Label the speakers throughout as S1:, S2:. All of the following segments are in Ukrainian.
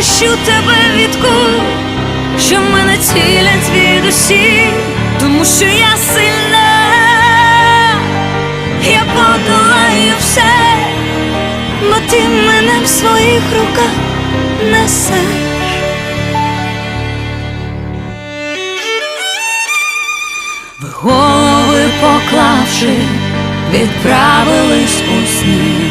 S1: захищу тебе від куль, що мене цілять звідусіль, тому що я сильна, я подолаю все, бо ти мене в своїх руках несеш. Ви голови поклавши, відправились у сни.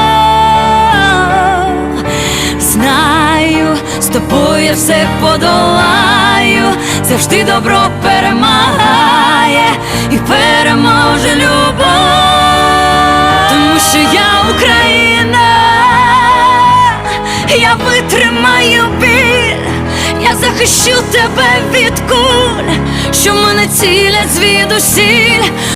S1: Тобою я все подолаю, завжди добро перемагає і переможе любов, тому що я Україна, я витримаю біль, я захищу тебе від куль, що мене цілять звідусіль.